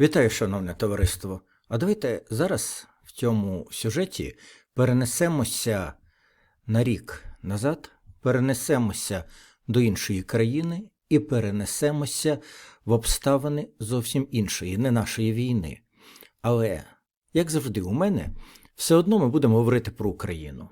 Вітаю, шановне товариство. А давайте зараз в цьому сюжеті перенесемося на рік назад, перенесемося до іншої країни і перенесемося в обставини зовсім іншої, не нашої війни. Але, як завжди, у мене все одно ми будемо говорити про Україну.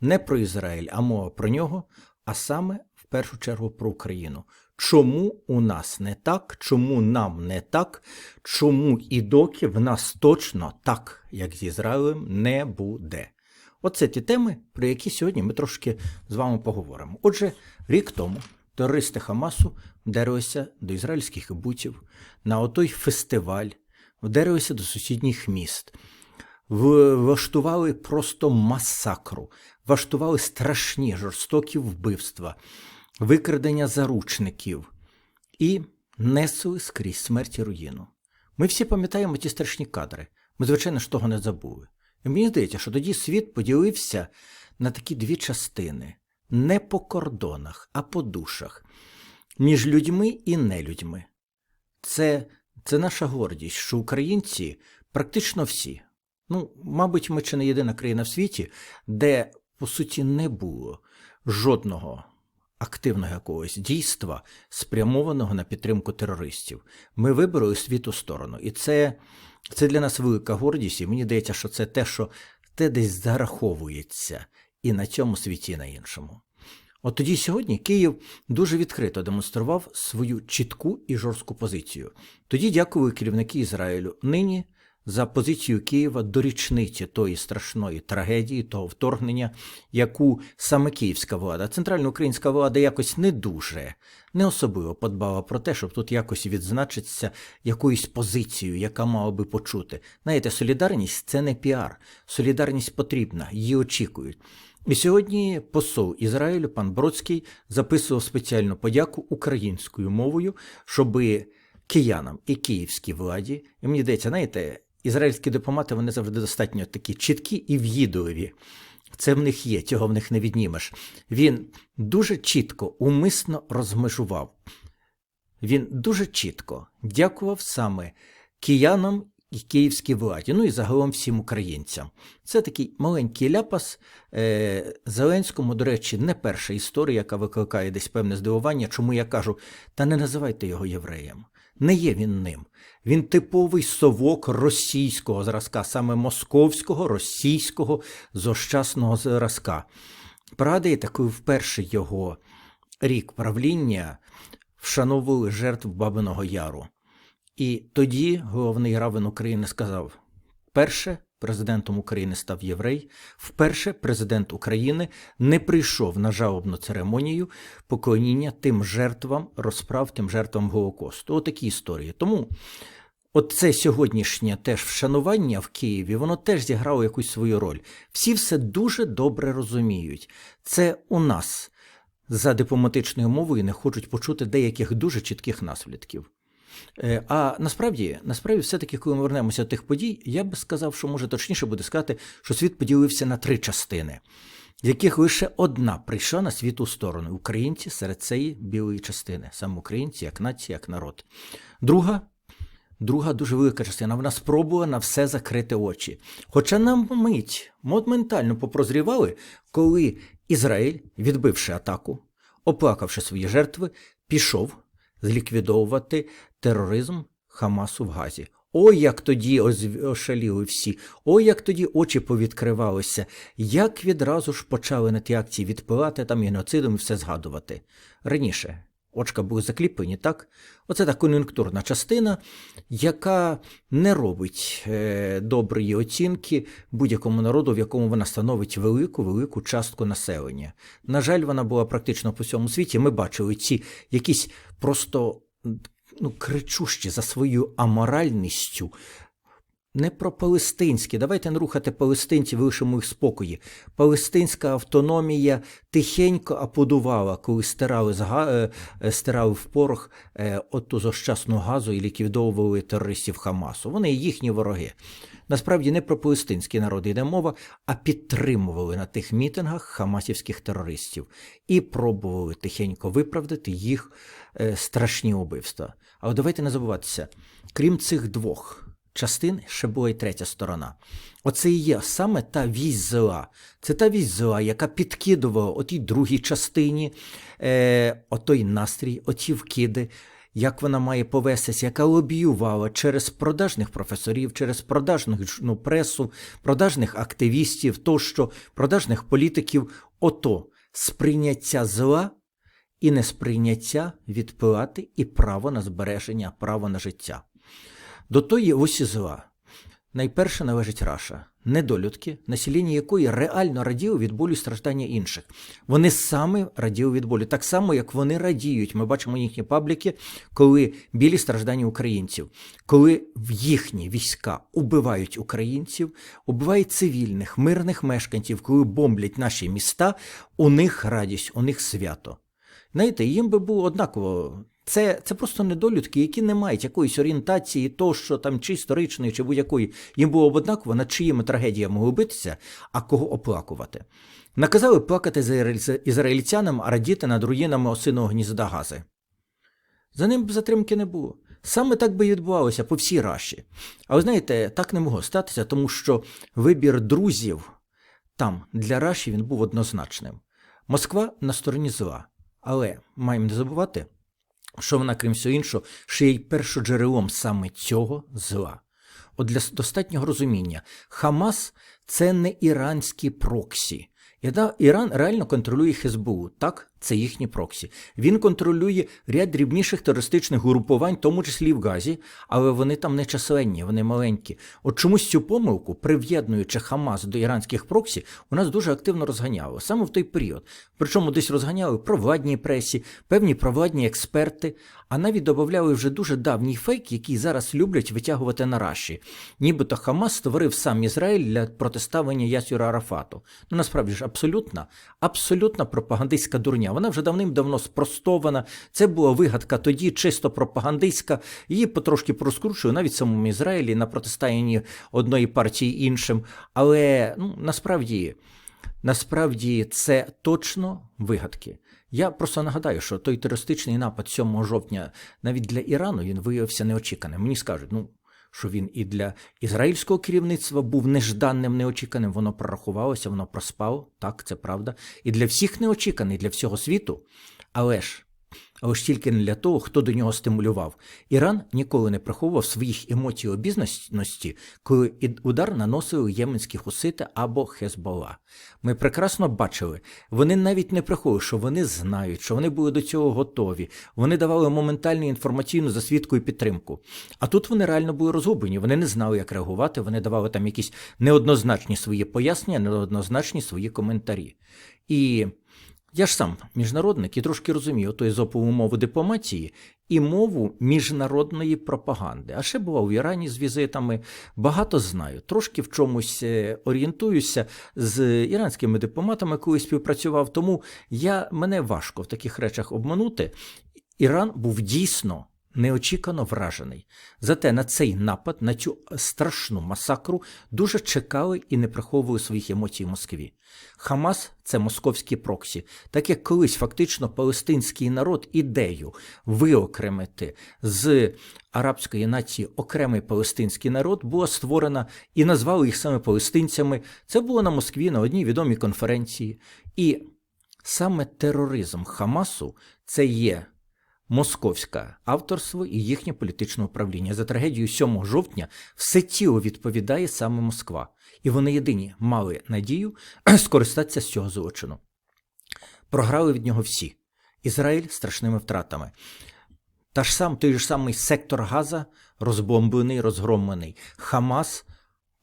Не про Ізраїль, а мова про нього, а саме в першу чергу про Україну. Чому у нас не так, чому нам не так, чому і доки в нас точно так, як з Ізраїлем, не буде. Оце ті теми, про які сьогодні ми трошки з вами поговоримо. Отже, рік тому терористи Хамасу вдарилися до ізраїльських кибуців на отой фестиваль, вдарилися до сусідніх міст, влаштували просто масакру, влаштували страшні жорстокі вбивства, викрадення заручників і несли скрізь смерть і руїну. Ми всі пам'ятаємо ті страшні кадри. Ми, звичайно ж, того не забули. І мені здається, що тоді світ поділився на такі дві частини: не по кордонах, а по душах, між людьми і нелюдьми. Це, це наша гордість, що українці практично всі. Ну, мабуть, ми чи не єдина країна в світі, де, по суті, не було жодного активного якогось дійства, спрямованого на підтримку терористів. Ми вибрали світу сторону. І це, це для нас велика гордість, і мені здається, що це те, що те десь зараховується і на цьому світі, і на іншому. От тоді сьогодні Київ дуже відкрито демонстрував свою чітку і жорстку позицію. Тоді дякую керівники Ізраїлю. Нині за позицію Києва до річниці тої страшної трагедії, того вторгнення, яку саме київська влада, центральна українська влада якось не дуже, не особливо подбала про те, щоб тут якось відзначитися якоюсь позицією, яка мала би почути. Знаєте, солідарність це не піар. Солідарність потрібна, її очікують. І сьогодні посол Ізраїлю пан Бродський записував спеціальну подяку українською мовою, щоби киянам і київській владі, і мені здається, знаєте, ізраїльські дипломати вони завжди достатньо такі чіткі і в'їдливі. Це в них є, цього в них не віднімеш. Він дуже чітко, умисно розмежував. Він дуже чітко дякував саме киянам і київській владі, ну і загалом всім українцям. Це такий маленький ляпас. Е, Зеленському, до речі, не перша історія, яка викликає десь певне здивування, чому я кажу, та не називайте його євреєм. Не є він ним. Він типовий совок російського зразка, саме московського, російського зощасного зразка. Пригадуєте, такою вперше його рік правління вшановували жертв Бабиного Яру. І тоді головний равен України сказав: перше президентом України став єврей, вперше президент України не прийшов на жалобну церемонію поклоніння тим жертвам розправ, тим жертвам Голокосту. Отакі історії. Тому от це сьогоднішнє теж вшанування в Києві, воно теж зіграло якусь свою роль. Всі все дуже добре розуміють. Це у нас за дипломатичною мовою не хочуть почути деяких дуже чітких наслідків. Е, А насправді, насправді, все-таки, коли ми вернемося до тих подій, я би сказав, що може точніше буде сказати, що світ поділився на три частини, з яких лише одна прийшла на світу сторону українці серед цієї білої частини, саме українці, як нація, як народ. Друга. Друга дуже велика частина. Вона спробувала на все закрити очі. Хоча нам мить моментально попрозрівали, коли Ізраїль, відбивши атаку, оплакавши свої жертви, пішов зліквідовувати тероризм Хамасу в Газі. Ой, як тоді ошаліли всі, ой, як тоді очі повідкривалися, як відразу ж почали на ті акції відпилати там геноцидом і все згадувати. Раніше очка були закліпані, так? Оце та кон'юнктурна частина, яка не робить е, доброї оцінки будь-якому народу, в якому вона становить велику велику частку населення. На жаль, вона була практично по всьому світі. Ми бачили ці якісь просто ну, кричущі за своєю аморальністю не про палестинське. Давайте не рухати палестинців, лишимо їх спокої. Палестинська автономія тихенько аподувала, коли стирали, е, е, стирали в порох е, оту зощасну газу і ліквідовували терористів Хамасу. Вони їхні вороги. Насправді не про палестинський народ йде мова, а підтримували на тих мітингах хамасівських терористів і пробували тихенько виправдати їх страшні убивства. Але давайте не забуватися, крім цих двох частин, ще була й третя сторона. Оце і є саме та вість зла. Це та вість зла, яка підкидувала отій другій частині, е, отой настрій, оті вкиди, як вона має повестися, яка лобіювала через продажних професорів, через продажних ну, пресу, продажних активістів, тощо, продажних політиків, ото сприйняття зла і несприйняття відплати і право на збереження, право на життя. До тої осі зла найперше належить Раша, недолюдки, населення якої реально раділо від болю страждання інших. Вони саме раділи від болю, так само, як вони радіють. Ми бачимо їхні пабліки, коли білі страждання українців, коли їхні війська убивають українців, убивають цивільних, мирних мешканців, коли бомблять наші міста, у них радість, у них свято. Знаєте, їм би було однаково. Це, це просто недолюдки, які не мають якоїсь орієнтації, то що там чи історичної, чи будь-якої. Їм було б однаково, над чиїми трагедіями губитися, а кого оплакувати. Наказали плакати за ізраїль- ізраїльтянам, а радіти над руїнами осиного гнізда Гази. За ним затримки не було. Саме так би і відбувалося по всій Раші. Але знаєте, так не могло статися, тому що вибір друзів там для Раші він був однозначним. Москва на стороні зла. Але маємо не забувати, що вона, крім всього іншого, ще й першоджерелом саме цього зла. От для достатнього розуміння, Хамас це не іранські проксі. Іран реально контролює Хезбу, так, це їхні проксі. Він контролює ряд дрібніших терористичних групувань, в тому числі в Газі, але вони там не численні, вони маленькі. От чомусь цю помилку, прив'єднуючи Хамас до іранських проксі, у нас дуже активно розганяло саме в той період. Причому десь розганяли провладній пресі, певні провладні експерти, а навіть додавали вже дуже давній фейк, який зараз люблять витягувати на раші. Нібито Хамас створив сам Ізраїль для протиставлення Ясюра Арафату. Ну насправді ж абсолютна, абсолютна пропагандистська дурня. Вона вже давним-давно спростована. Це була вигадка тоді, чисто пропагандистська. Її потрошки проскручує навіть в самому Ізраїлі на протистоянні одної партії іншим. Але ну, насправді. Насправді це точно вигадки. Я просто нагадаю, що той терористичний напад 7 жовтня навіть для Ірану він виявився неочіканим. Мені скажуть, ну що він і для ізраїльського керівництва був нежданним, неочіканим. Воно прорахувалося, воно проспало. Так, це правда. І для всіх неочіканий, для всього світу. Але ж. Але ж тільки не для того, хто до нього стимулював. Іран ніколи не приховував своїх емоцій обізнаності, коли удар наносили єменські хусити або Хезбола. Ми прекрасно бачили, вони навіть не приховують, що вони знають, що вони були до цього готові. Вони давали моментальну інформаційну засвідку і підтримку. А тут вони реально були розгублені. Вони не знали, як реагувати. Вони давали там якісь неоднозначні свої пояснення, неоднозначні свої коментарі. І я ж сам міжнародник і трошки розумію той зопову мову дипломатії і мову міжнародної пропаганди. А ще бував в Ірані з візитами. Багато знаю. Трошки в чомусь е, орієнтуюся з іранськими дипломатами, коли співпрацював. Тому я мене важко в таких речах обманути. Іран був дійсно. Неочікано вражений. Зате на цей напад, на цю страшну масакру дуже чекали і не приховували своїх емоцій в Москві. Хамас це московські проксі, так як колись фактично палестинський народ ідею виокремити з арабської нації окремий палестинський народ була створена і назвали їх саме палестинцями. Це було на Москві на одній відомій конференції. І саме тероризм Хамасу це є московське авторство і їхнє політичне управління. За трагедію 7 жовтня все тіло відповідає саме Москва. І вони єдині мали надію скористатися з цього злочину. Програли від нього всі. Ізраїль страшними втратами. Та ж сам той ж самий сектор Газа розбомблений, розгромлений. Хамас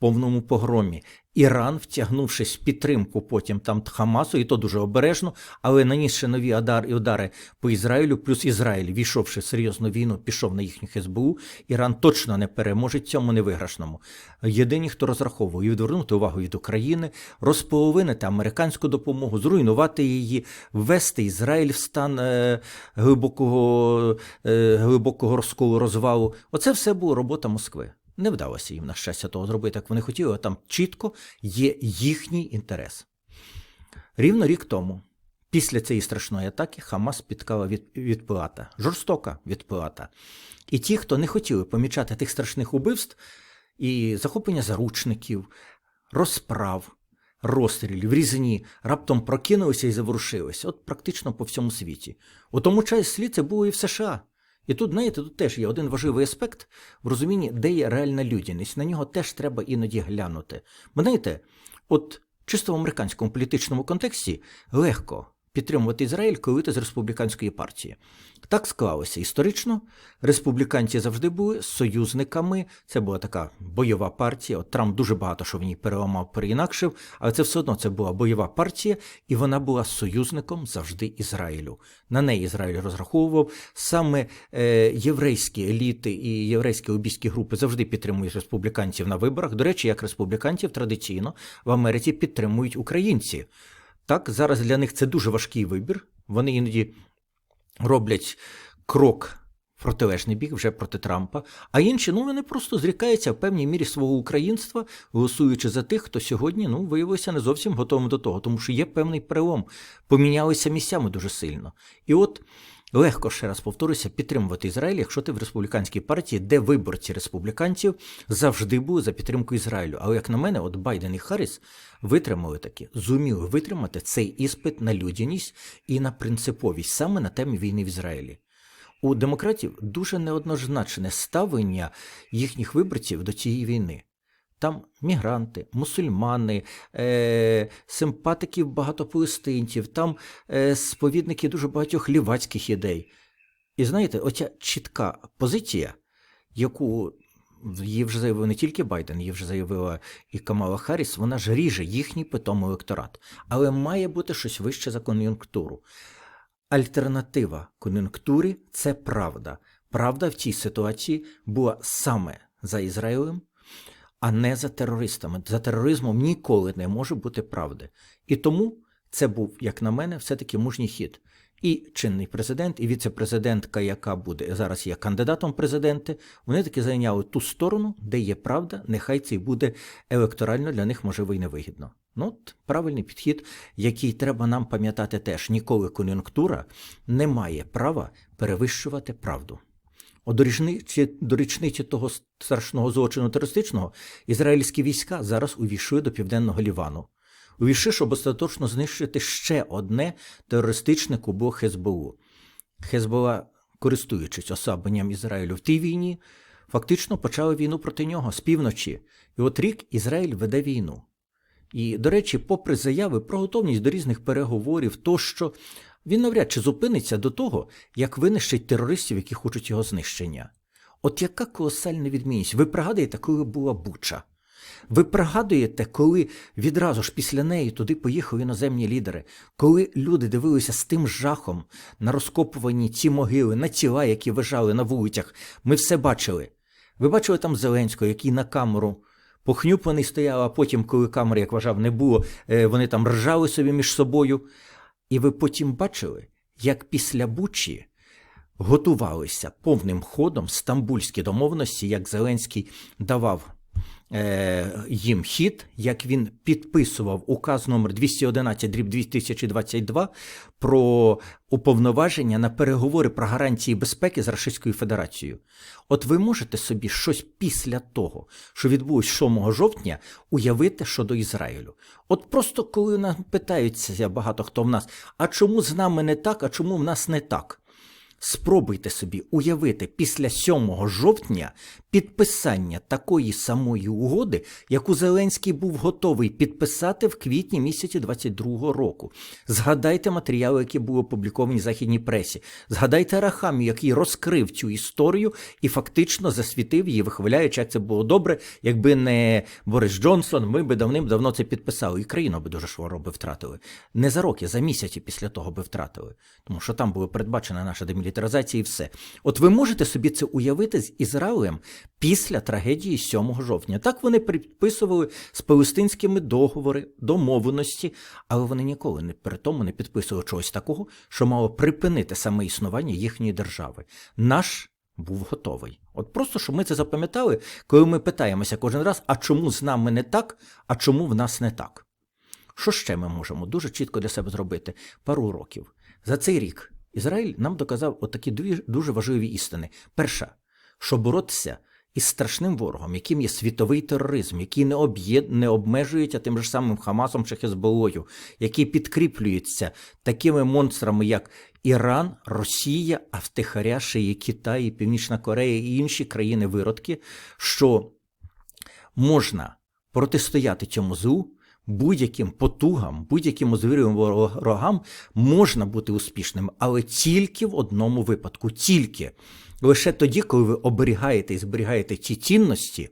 повному погромі. Іран, втягнувшись в підтримку потім там Хамасу, і то дуже обережно, але нанісши нові удар і удари по Ізраїлю, плюс Ізраїль, війшовши в серйозну війну, пішов на їхню СБУ, Іран точно не переможе цьому невиграшному. Єдині, хто розраховує відвернути увагу від України, розполовинити американську допомогу, зруйнувати її, ввести Ізраїль в стан е, глибокого, е, глибокого розколу розвалу. Оце все була робота Москви. Не вдалося їм, на щастя, того зробити, як вони хотіли, а там чітко є їхній інтерес. Рівно рік тому, після цієї страшної атаки, Хамас спіткала від, відплата, жорстока відплата. І ті, хто не хотіли помічати тих страшних убивств і захоплення заручників, розправ, розстрілів, різні, раптом прокинулися і заворушилися. От практично по всьому світі. У тому числі це було і в США. І тут, знаєте, тут теж є один важливий аспект в розумінні, де є реальна людяність. На нього теж треба іноді глянути. Бо знаєте, от чисто в американському політичному контексті легко підтримувати Ізраїль, коли ти з республіканської партії. Так склалося історично. Республіканці завжди були союзниками. Це була така бойова партія. От Трамп дуже багато що в ній переламав, переінакшив, але це все одно це була бойова партія, і вона була союзником завжди Ізраїлю. На неї Ізраїль розраховував. Саме е, єврейські еліти і єврейські лобійські групи завжди підтримують республіканців на виборах. До речі, як республіканців традиційно в Америці підтримують українці. Так, зараз для них це дуже важкий вибір. Вони іноді роблять крок в протилежний бік вже проти Трампа, а інші ну вони просто зрікаються в певній мірі свого українства, голосуючи за тих, хто сьогодні ну виявився не зовсім готовим до того, тому що є певний перелом, помінялися місцями дуже сильно. І от. Легко ще раз повторюся, підтримувати Ізраїль, якщо ти в республіканській партії, де виборці республіканців завжди були за підтримку Ізраїлю. Але як на мене, от Байден і Харріс витримали таки, зуміли витримати цей іспит на людяність і на принциповість саме на темі війни в Ізраїлі. У демократів дуже неоднозначне ставлення їхніх виборців до цієї війни. Там мігранти, мусульмани, е, симпатиків багато там е, сповідники дуже багатьох лівацьких ідей. І знаєте, оця чітка позиція, яку її вже заявив не тільки Байден, її вже заявила і Камала Харріс, вона ж ріже їхній питомий електорат. Але має бути щось вище за кон'юнктуру. Альтернатива кон'юнктурі це правда. Правда в цій ситуації була саме за Ізраїлем а не за терористами. За тероризмом ніколи не може бути правди. І тому це був, як на мене, все-таки мужній хід. І чинний президент, і віце-президентка, яка буде зараз є кандидатом президенти, вони таки зайняли ту сторону, де є правда, нехай це й буде електорально для них можливо і невигідно. Ну, от правильний підхід, який треба нам пам'ятати теж: ніколи кон'юнктура не має права перевищувати правду. До річниці, того страшного злочину терористичного ізраїльські війська зараз увійшли до південного Лівану. Увійшли, щоб остаточно знищити ще одне терористичне кубо ХЕСБУ. Хезбола, користуючись особленням Ізраїлю в тій війні, фактично почали війну проти нього з півночі. І от рік Ізраїль веде війну. І, до речі, попри заяви про готовність до різних переговорів, тощо він навряд чи зупиниться до того, як винищить терористів, які хочуть його знищення. От яка колосальна відмінність? Ви пригадуєте, коли була Буча? Ви пригадуєте, коли відразу ж після неї туди поїхали іноземні лідери, коли люди дивилися з тим жахом на розкопувані ці могили, на тіла, які вижали на вулицях, ми все бачили. Ви бачили там Зеленського, який на камеру похнюпаний стояв, а потім, коли камери, як вважав, не було, е, вони там ржали собі між собою. І ви потім бачили, як після Бучі готувалися повним ходом стамбульські домовленості, як Зеленський давав їм хід, як він підписував указ номер 211 дріб 2022 про уповноваження на переговори про гарантії безпеки з Російською Федерацією. От ви можете собі щось після того, що відбулось 7 жовтня, уявити щодо Ізраїлю. От просто коли нам питаються багато хто в нас, а чому з нами не так, а чому в нас не так? Спробуйте собі уявити після 7 жовтня підписання такої самої угоди, яку Зеленський був готовий підписати в квітні місяці 22-го року. Згадайте матеріали, які були опубліковані в західній пресі. Згадайте Арахамію, який розкрив цю історію і фактично засвітив її, вихваляючи, як це було добре, якби не Борис Джонсон, ми би давним-давно це підписали. І країну би дуже швидко би втратили. Не за роки, за місяці після того би втратили. Тому що там була передбачена наша демілітаризація і все. От ви можете собі це уявити з Ізраїлем після трагедії 7 жовтня. Так вони підписували з палестинськими договори, домовленості, але вони ніколи не при тому не підписували чогось такого, що мало припинити саме існування їхньої держави. Наш був готовий. От просто щоб ми це запам'ятали, коли ми питаємося кожен раз, а чому з нами не так, а чому в нас не так. Що ще ми можемо дуже чітко для себе зробити? Пару років. За цей рік Ізраїль нам доказав отакі дві дуже важливі істини. Перша, що боротися із страшним ворогом, яким є світовий тероризм, який не об'єд... не обмежується тим же самим Хамасом чи Хезболою, який підкріплюється такими монстрами, як Іран, Росія, а втихаря ще є Китай, Північна Корея і інші країни-виродки, що можна протистояти цьому злу будь-яким потугам, будь-яким озвірювим ворогам можна бути успішним, але тільки в одному випадку, тільки лише тоді, коли ви оберігаєте і зберігаєте ті цінності,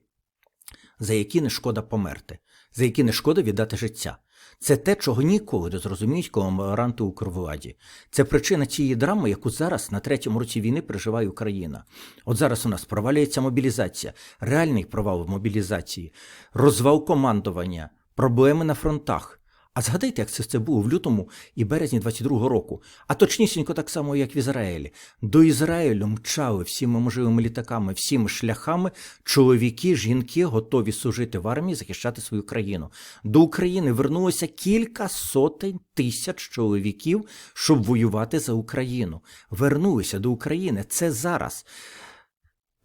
за які не шкода померти, за які не шкода віддати життя. Це те, чого ніколи не зрозуміють комеморанти у кровладі. Це причина цієї драми, яку зараз на третьому році війни переживає Україна. От зараз у нас провалюється мобілізація, реальний провал мобілізації, розвал командування, проблеми на фронтах. А згадайте, як це це було в лютому і березні 22-го року, а точнісінько так само, як в Ізраїлі. До Ізраїлю мчали всіми можливими літаками, всіми шляхами чоловіки, жінки готові служити в армії, захищати свою країну. До України вернулося кілька сотень тисяч чоловіків, щоб воювати за Україну. Вернулися до України. Це зараз.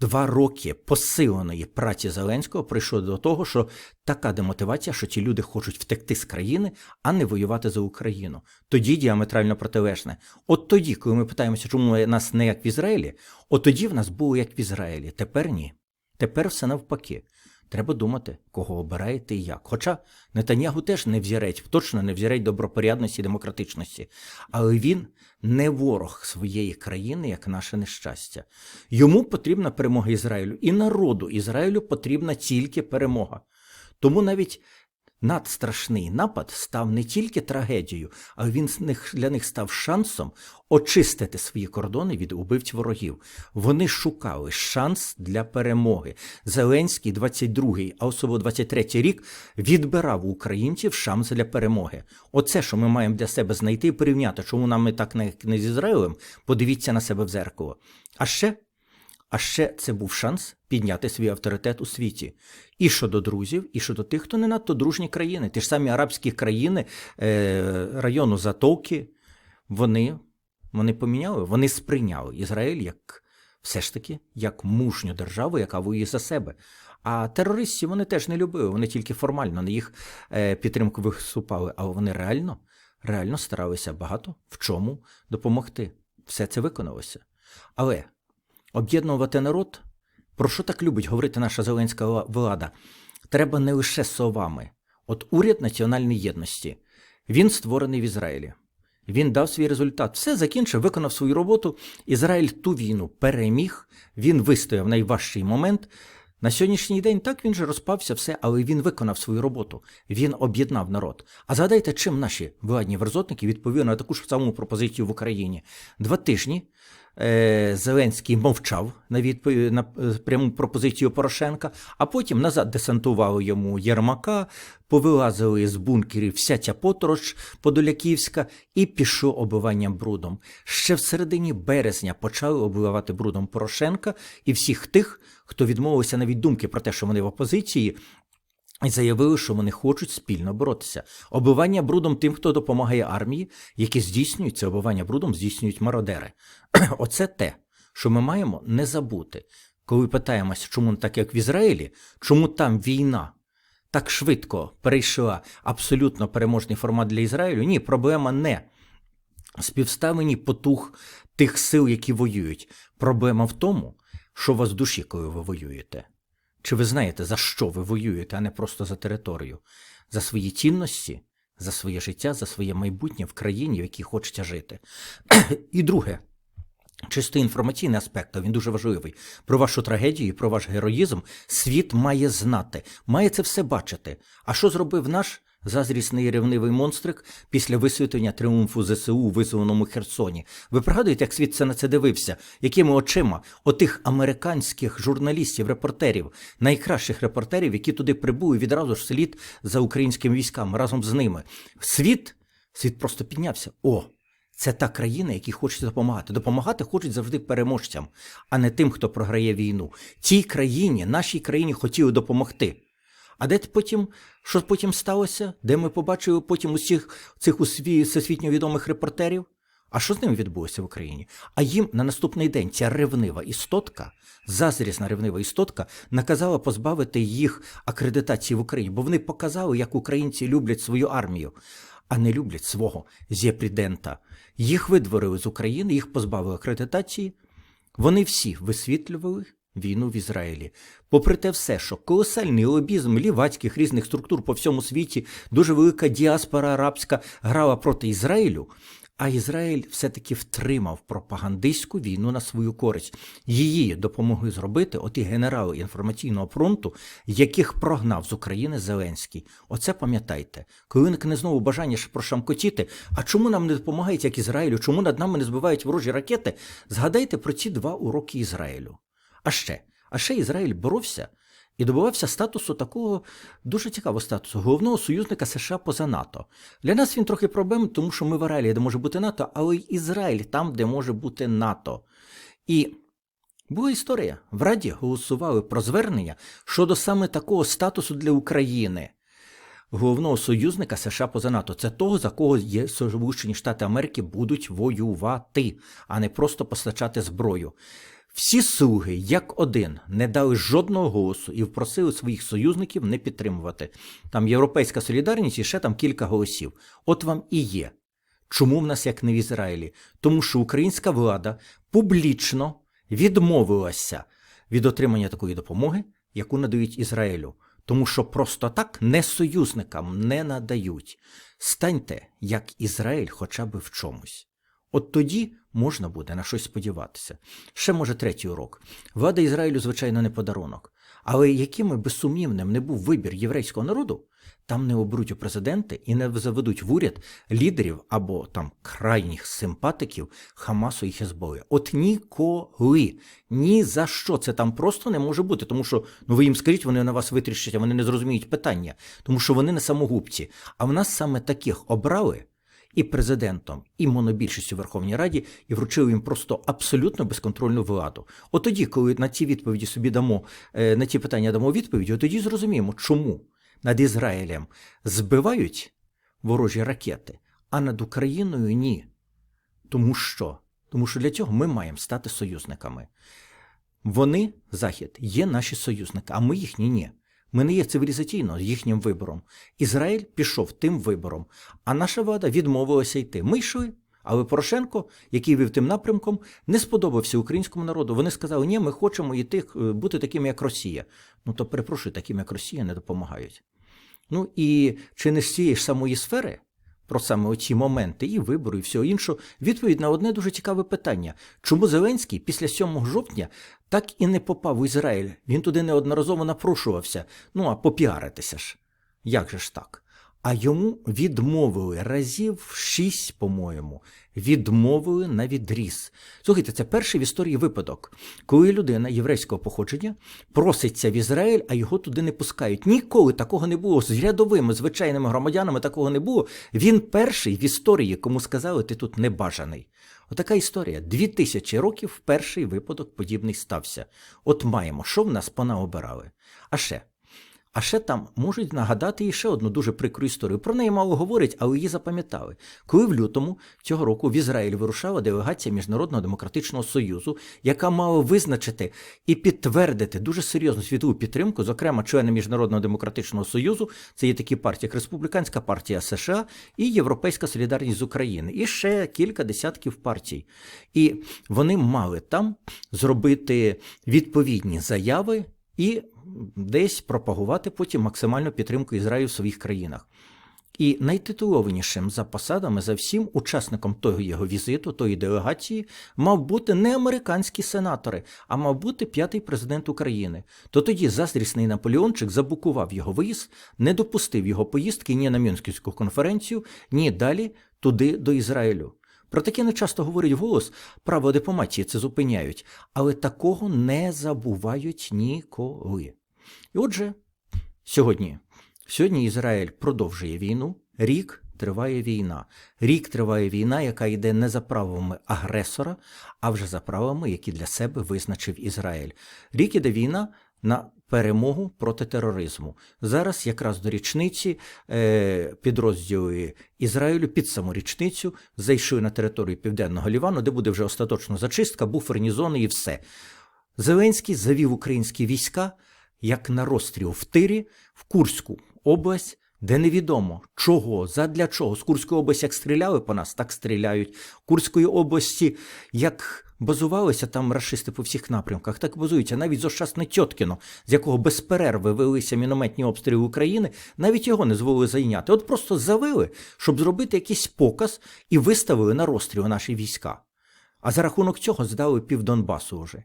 Два роки посиленої праці Зеленського прийшло до того, що така демотивація, що ті люди хочуть втекти з країни, а не воювати за Україну. Тоді діаметрально протилежне. От тоді, коли ми питаємося, чому нас не як в Ізраїлі, от тоді в нас було як в Ізраїлі. Тепер ні. Тепер все навпаки. Треба думати, кого обираєте і як. Хоча Нетанягу теж не взірець, точно не взірець добропорядності і демократичності, але він не ворог своєї країни, як наше нещастя. Йому потрібна перемога Ізраїлю, і народу Ізраїлю потрібна тільки перемога. Тому навіть надстрашний напад став не тільки трагедією, а він для них став шансом очистити свої кордони від убивць ворогів. Вони шукали шанс для перемоги. Зеленський, 22-й, а особливо 23-й рік, відбирав у українців шанс для перемоги. Оце, що ми маємо для себе знайти і порівняти, чому нам не так не з Ізраїлем, подивіться на себе в зеркало. А ще а ще це був шанс підняти свій авторитет у світі. І щодо друзів, і щодо тих, хто не надто дружні країни. Ті ж самі арабські країни е, району Затоки, вони вони поміняли, вони сприйняли Ізраїль як все ж таки як мужню державу, яка воює за себе. А терористів вони теж не любили, вони тільки формально на їх е, підтримку виступали, але вони реально, реально старалися багато в чому допомогти. Все це виконалося. Але об'єднувати народ, про що так любить говорити наша зеленська влада, треба не лише словами. От уряд національної єдності, він створений в Ізраїлі. Він дав свій результат. Все закінчив, виконав свою роботу. Ізраїль ту війну переміг, він вистояв найважчий момент. На сьогоднішній день так він же розпався все, але він виконав свою роботу. Він об'єднав народ. А згадайте, чим наші владні верзотники відповіли на таку ж саму пропозицію в Україні. Два тижні Зеленський мовчав на відповідь на е, пряму пропозицію Порошенка, а потім назад десантували йому Єрмака, повилазили з бункерів вся ця потороч Подоляківська і пішло оббиванням брудом. Ще в середині березня почали оббивати брудом Порошенка і всіх тих, хто відмовився навіть думки про те, що вони в опозиції, і заявили, що вони хочуть спільно боротися. Оббивання брудом тим, хто допомагає армії, які здійснюють це оббивання брудом, здійснюють мародери. Оце те, що ми маємо не забути. Коли питаємося, чому так, як в Ізраїлі, чому там війна так швидко перейшла абсолютно переможний формат для Ізраїлю? Ні, проблема не співставлені потуг тих сил, які воюють. Проблема в тому, що у вас в душі, коли ви воюєте. Чи ви знаєте, за що ви воюєте, а не просто за територію? За свої цінності, за своє життя, за своє майбутнє в країні, в якій хочете жити. І друге, чисто інформаційний аспект, він дуже важливий. Про вашу трагедію про ваш героїзм світ має знати, має це все бачити. А що зробив наш зазрісний ревнивий монстрик після висвітлення тріумфу ЗСУ у визволеному Херсоні? Ви пригадуєте, як світ це на це дивився? Якими очима отих американських журналістів, репортерів, найкращих репортерів, які туди прибули відразу ж слід за українськими військами разом з ними? Світ, світ просто піднявся. О! Це та країна, якій хочеться допомагати. Допомагати хочуть завжди переможцям, а не тим, хто програє війну. Цій країні, нашій країні хотіли допомогти. А де потім, що потім сталося? Де ми побачили потім усіх цих всесвітньо відомих репортерів? А що з ними відбулося в Україні? А їм на наступний день ця ревнива істотка, зазрісна ревнива істотка, наказала позбавити їх акредитації в Україні, бо вони показали, як українці люблять свою армію, а не люблять свого зєпрідента. Їх видворили з України, їх позбавили акредитації. Вони всі висвітлювали війну в Ізраїлі. Попри те все, що колосальний лобізм лівацьких різних структур по всьому світі, дуже велика діаспора арабська грала проти Ізраїлю, а Ізраїль все-таки втримав пропагандистську війну на свою користь. Її допомогли зробити оті генерали інформаційного фронту, яких прогнав з України Зеленський. Оце пам'ятайте. Коли виникне знову бажання прошамкотіти, а чому нам не допомагають, як Ізраїлю, чому над нами не збивають ворожі ракети? Згадайте про ці два уроки Ізраїлю. А ще, а ще Ізраїль боровся і добивався статусу такого дуже цікавого статусу головного союзника США поза НАТО. Для нас він трохи проблем, тому що ми в Аралії, де може бути НАТО, але й Ізраїль там, де може бути НАТО. І була історія. В Раді голосували про звернення щодо саме такого статусу для України. Головного союзника США поза НАТО це того, за кого є Сполучені Штати Америки будуть воювати, а не просто постачати зброю. Всі слуги, як один, не дали жодного голосу і впросили своїх союзників не підтримувати. Там Європейська солідарність і ще там кілька голосів. От вам і є. Чому в нас як не в Ізраїлі? Тому що українська влада публічно відмовилася від отримання такої допомоги, яку надають Ізраїлю. Тому що просто так не союзникам не надають. Станьте, як Ізраїль, хоча б в чомусь. От тоді можна буде на щось сподіватися. Ще може третій урок. Влада Ізраїлю, звичайно, не подарунок. Але яким би безсумнівним не був вибір єврейського народу, там не оберуть у президенти і не заведуть в уряд лідерів або там крайніх симпатиків Хамасу і Хезболи. От ніколи, ні за що це там просто не може бути. Тому що ну ви їм скажіть, вони на вас витріщать, а вони не зрозуміють питання, тому що вони не самогубці. А в нас саме таких обрали і президентом, і монобільшістю Верховній Раді, і вручили їм просто абсолютно безконтрольну владу. От тоді, коли на ці відповіді собі дамо, е, на ті питання дамо відповіді, от тоді зрозуміємо, чому над Ізраїлем збивають ворожі ракети, а над Україною ні. Тому що? Тому що для цього ми маємо стати союзниками. Вони, Захід, є наші союзники, а ми їхні ні. Ми не є цивілізаційно їхнім вибором. Ізраїль пішов тим вибором, а наша влада відмовилася йти. Ми йшли. Але Порошенко, який вів тим напрямком, не сподобався українському народу. Вони сказали, ні, ми хочемо йти е, бути такими, як Росія. Ну то перепрошую, таким, як Росія, не допомагають. Ну і чи не з цієї ж самої сфери, про саме оці моменти і вибору, і всього іншого, відповідь на одне дуже цікаве питання: чому Зеленський після 7 жовтня так і не попав у Ізраїль? Він туди неодноразово напрошувався. Ну а попіаритися ж. Як же ж так? А йому відмовили разів шість, по-моєму, відмовили на відріз. Слухайте, це перший в історії випадок, коли людина єврейського походження проситься в Ізраїль, а його туди не пускають. Ніколи такого не було. З рядовими звичайними громадянами такого не було. Він перший в історії, кому сказали, ти тут небажаний. Отака історія. Дві тисячі років перший випадок подібний стався. От маємо, що в нас понаобирали. А ще. А ще там можуть нагадати і ще одну дуже прикру історію. Про неї мало говорять, але її запам'ятали. Коли в лютому цього року в Ізраїль вирушала делегація Міжнародного демократичного союзу, яка мала визначити і підтвердити дуже серйозну світову підтримку, зокрема члени Міжнародного демократичного союзу, це є такі партії, як Республіканська партія США і Європейська Солідарність з України, і ще кілька десятків партій. І вони мали там зробити відповідні заяви і десь пропагувати потім максимальну підтримку Ізраїлю в своїх країнах. І найтитулованішим за посадами за всім учасником того його візиту, тої делегації, мав бути не американські сенатори, а мав бути п'ятий президент України. То тоді заздрісний Наполеончик забукував його виїзд, не допустив його поїздки ні на Мюнхенську конференцію, ні далі туди до Ізраїлю. Про таке не часто говорять голос, право дипломатії це зупиняють, але такого не забувають ніколи. І отже, сьогодні, сьогодні Ізраїль продовжує війну, рік триває війна. Рік триває війна, яка йде не за правами агресора, а вже за правами, які для себе визначив Ізраїль. Рік іде війна на перемогу проти тероризму. Зараз, якраз до річниці, е, підрозділи Ізраїлю під саму річницю зайшли на територію Південного Лівану, де буде вже остаточна зачистка, буферні зони і все. Зеленський завів українські війська як на розстріл в тирі в Курську область, де невідомо чого, задля чого. З Курської області як стріляли по нас, так стріляють. Курської області як базувалися там рашисти по всіх напрямках, так базуються. Навіть зощасне Тьоткіно, з якого без перерви велися мінометні обстріли України, навіть його не зволили зайняти. От просто завели, щоб зробити якийсь показ і виставили на розстріл наші війська. А за рахунок цього здали пів Донбасу вже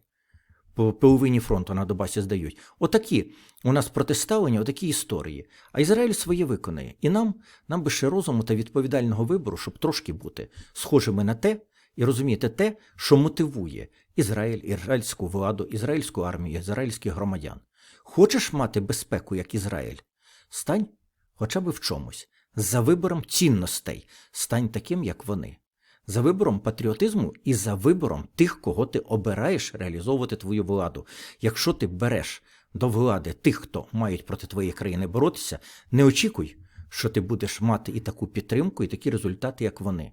по половині фронту на Донбасі здають. Отакі у нас протиставлення, отакі історії. А Ізраїль своє виконає. І нам, нам би ще розуму та відповідального вибору, щоб трошки бути схожими на те і розуміти те, що мотивує Ізраїль, ізраїльську владу, ізраїльську армію, ізраїльських громадян. Хочеш мати безпеку, як Ізраїль? Стань хоча б в чомусь. За вибором цінностей стань таким, як вони за вибором патріотизму і за вибором тих, кого ти обираєш реалізовувати твою владу. Якщо ти береш до влади тих, хто мають проти твоєї країни боротися, не очікуй, що ти будеш мати і таку підтримку, і такі результати, як вони.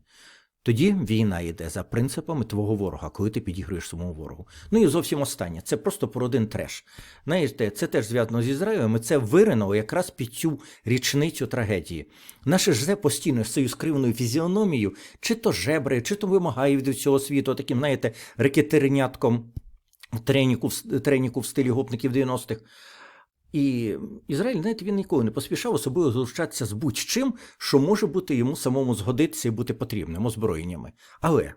Тоді війна йде за принципами твого ворога, коли ти підігруєш своєму ворогу. Ну і зовсім останнє. Це просто про один треш. Знаєте, це теж зв'язано з Ізраїлем. і Це виринуло якраз під цю річницю трагедії. Наше ж постійно з цією скривною фізіономією, чи то жебри, чи то вимагає від цього світу, таким, знаєте, рекетернятком треніку, треніку в стилі гопників 90-х. І Ізраїль, знаєте, він ніколи не поспішав особливо залучатися з будь-чим, що може бути йому самому згодитися і бути потрібним озброєннями. Але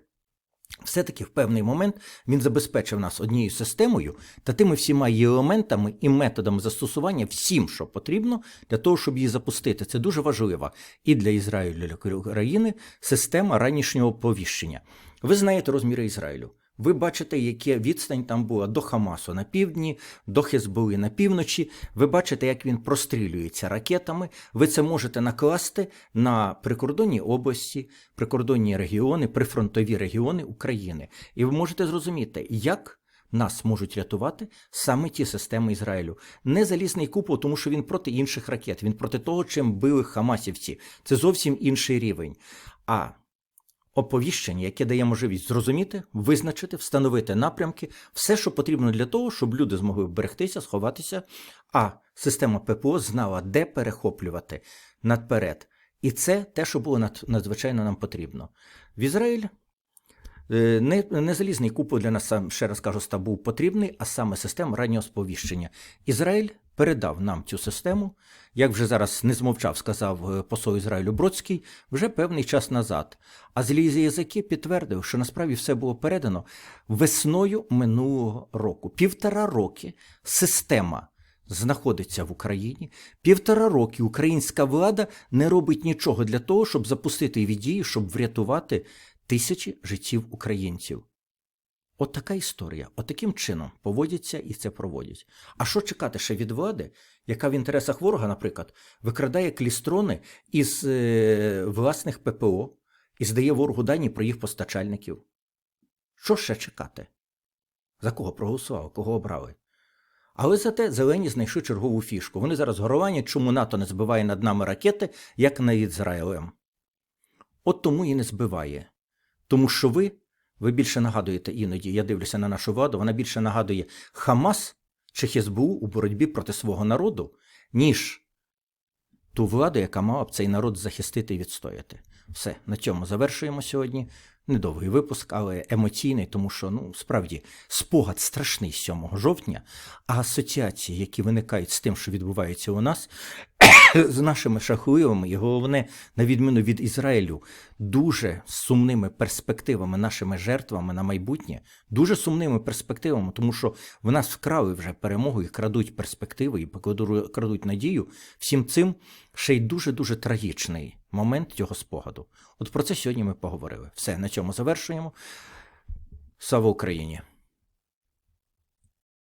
все-таки в певний момент він забезпечив нас однією системою та тими всіма її елементами і методами застосування всім, що потрібно, для того, щоб її запустити. Це дуже важлива і для Ізраїлю, і для України система ранішнього повіщення. Ви знаєте розміри Ізраїлю. Ви бачите, яка відстань там була до Хамасу на півдні, до Хезболи на півночі. Ви бачите, як він прострілюється ракетами. Ви це можете накласти на прикордонні області, прикордонні регіони, прифронтові регіони України. І ви можете зрозуміти, як. Нас можуть рятувати саме ті системи Ізраїлю. Не залізний купол, тому що він проти інших ракет, він проти того, чим били Хамасівці. Це зовсім інший рівень. А Оповіщення, яке дає можливість зрозуміти, визначити, встановити напрямки, все, що потрібно для того, щоб люди змогли вберегтися, сховатися, а система ППО знала, де перехоплювати надперед. І це те, що було надзвичайно нам потрібно. В Ізраїль е, не, не залізний купол для нас, ще раз кажу, був потрібний, а саме система раннього сповіщення. Ізраїль передав нам цю систему, як вже зараз не змовчав, сказав е, посол Ізраїлю Бродський, вже певний час назад. А злізі язики підтвердив, що насправді все було передано весною минулого року. Півтора роки система. Знаходиться в Україні півтора роки українська влада не робить нічого для того, щоб запустити її дії, щоб врятувати тисячі життів українців. От така історія, от таким чином поводяться і це проводять. А що чекати ще від влади, яка в інтересах ворога, наприклад, викрадає клістрони із е, власних ППО і здає ворогу дані про їх постачальників? Що ще чекати? За кого проголосували, кого обрали? Але зате зелені знайшли чергову фішку. Вони зараз горовані, чому НАТО не збиває над нами ракети, як над Ізраїлем. От тому і не збиває. Тому що ви, ви більше нагадуєте іноді, я дивлюся на нашу владу, вона більше нагадує Хамас чи Хезбу у боротьбі проти свого народу, ніж ту владу, яка мала б цей народ захистити і відстояти. Все, на цьому завершуємо сьогодні. Недовгий випуск, але емоційний, тому що ну справді спогад страшний 7 жовтня, а асоціації, які виникають з тим, що відбувається у нас, з нашими шахливими, і головне, на відміну від Ізраїлю, дуже сумними перспективами, нашими жертвами на майбутнє, дуже сумними перспективами, тому що в нас вкрали вже перемогу і крадуть перспективи, і крадуть надію. Всім цим ще й дуже дуже трагічний момент цього спогаду. От про це сьогодні ми поговорили. Все, на цьому завершуємо. Слава Україні!